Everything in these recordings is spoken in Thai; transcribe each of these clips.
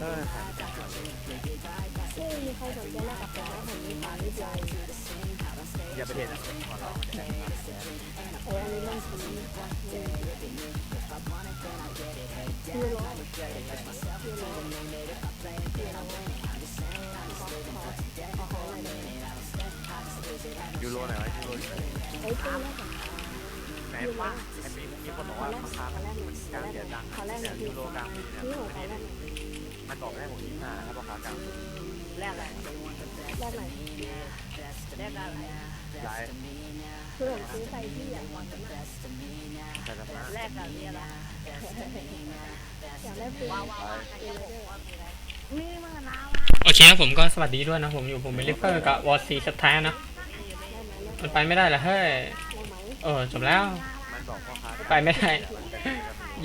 เออแถมไม่มีใครสนใจแลกกับผมแล้วผมมีขายนิดเดียวอย่าไปเด็ดอะขอร้องเอออันนี้ต้องซื้อคือร้อยคือร้อยขอขอหน่อยได้ไหมยูโรไหนวะยูโรเอ้ยซื้อแล้วกันไหนป้าไอ้มีมีคนบอกว่าราคามันกลางเดือนดังเนี่ยอยยูโรกลางปีเนี่ของขอแรกหน่อย มันบอกให้ผมยี่ห้าครับราคากลางแรกอะไรแรกหน่อยแรกอะไรไลฟ์คือผมซื้อไปที่อยากอยากแต่ละมาแรกอะไรอะไรได้ปืนว้าวว้าวใครจะบอกว่ามีอะไรมีมะนาวโอเคครับผมก็สวัสดีด้วยนะผมอยู่ผมเป็นลิฟเฟอร์กับวอร์ซีสแท้นะมันไปไม่ได้เหรอเฮ้ยเออจบแล้วไปไม่ได้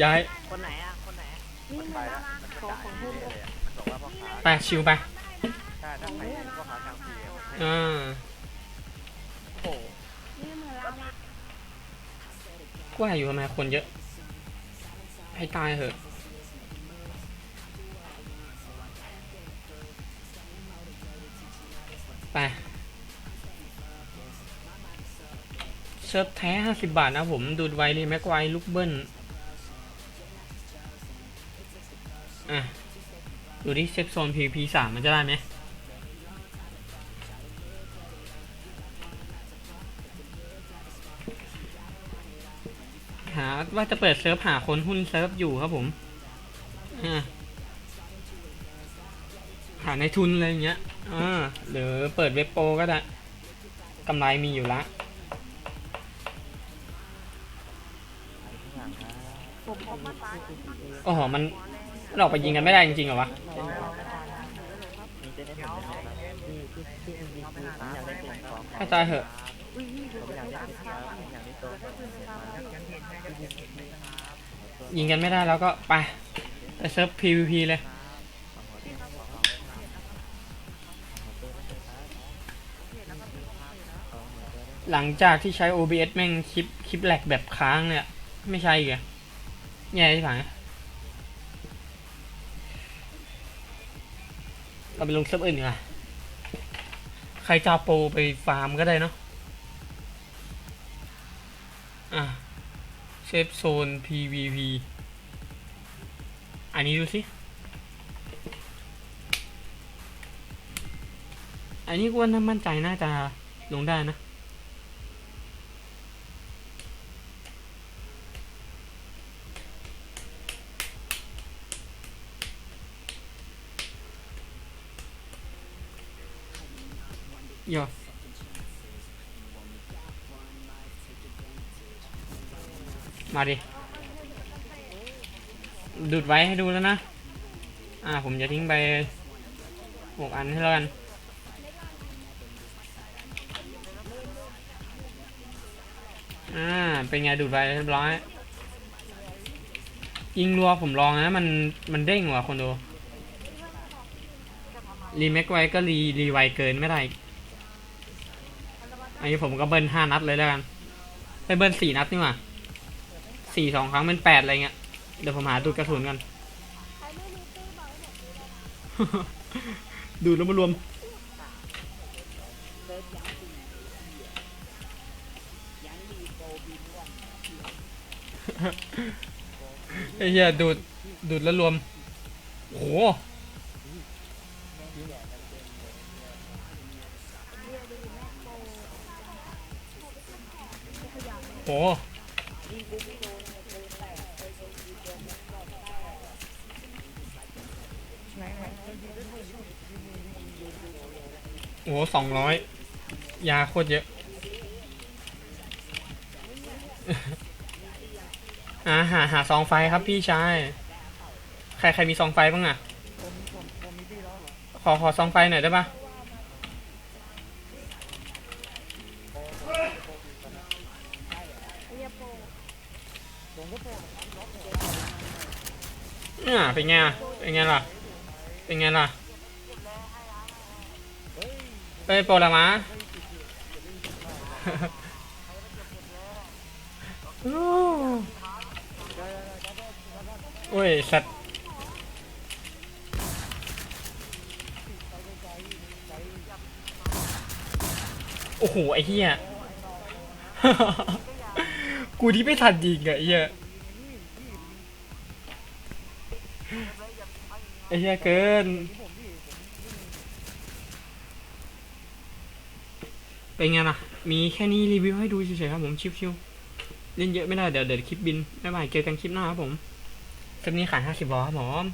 ย้ายคนไหนอะคนไหน นี่มันมัไปนแล้วมันกระจายเรื่อยเลยอะมันบอกว่าพ่อค้าไปชิวไปใช่ถ้าใครพ่อค้ากลางปีอะอ่าโอ้นี่มือเรามากูว่าอยู่ทำไมคนเยอะ ให้ตายเถอะ ไป เซิร์ฟแท้ห้าสิบบาทนะผม ดูดไวรีแม็กไวลูกเบิ้ล ดูดิเซฟโซน PVP สามมันจะได้ไหมหาว่าจะเปิดเซิร์ฟหาคนหุ้นเซิร์ฟอยู่ครับผมอ่าหาในทุนอะไรอย่างเงี้ยอ่าหรือเปิดเว็บโปรก็ได้กำไรมีอยู่ละผมผมมาตายโอ้โหมัน มันออกไปยิงกันไม่ได้จริงๆเหรอวะให้ตายเถอะยิงกันไม่ได้แล้วก็ไปไปเซิร์ฟ PVP เลยหลังจากที่ใช้ OBS แม่งคลิปคลิปแหลกแบบค้างเนี่ย ไม่ใช่อีกอะแย่ที่ผ่าน เราไปลงเซิร์ฟอื่นดีกว่าใครจะเอาโปรไปฟาร์มก็ได้เนาะอะเซฟโซน PVP อันนี้ดูสิ อันนี้กูว่าน่ามั่นใจน่าจะลงได้นะ โยมาดิ ดูดไว้ให้ดูแล้วนะ อ่า ผมจะทิ้งไปหกอันให้แล้วกัน อ่า เป็นไงดูดไว้เรียบร้อย ยิงรัวผมลองนะ มัน มันเด้งว่ะคนดู รีเมคไว้ก็รี รีไวเกินไม่ได้ อันนี้ผมก็เบิ้ลห้านัดเลยแล้วกันไปเบิ้ลสี่นัดนี่หว่าสี่สองครั้งเป็นแปดอะไรเงี้ย เดี๋ยวผมหาดูดกระสุนกัน ดูดแล้วมารวม ไอ้เหี้ยดูดดูดแล้วรวม โห โหโอ้โหสองร้อยยาโคตรเยอะ อ่าหาหาซองไฟครับพี่ชาย ใครใครมีซองไฟบ้างอะ ขอขอซองไฟหน่อยได้ปะ อ่าเป็นไงเป็นไงล่ะ เป็นไงล่ะไปโปรละมาโอ้ย สัตว์โอ้โห ไอ้เหี้ย กูที่ไม่ทันยิงอะไอ้เฮียไอ้เฮียเกิน เป็นไงล่ะ มีแค่นี้รีวิวให้ดูเฉยๆครับผมชิวๆเล่นเยอะไม่ได้เดี๋ยวเดี๋ยวคลิปบินบ๊ายบายเจอกันคลิปหน้าครับผมคลิปนี้ขายห้าสิบวอครับผม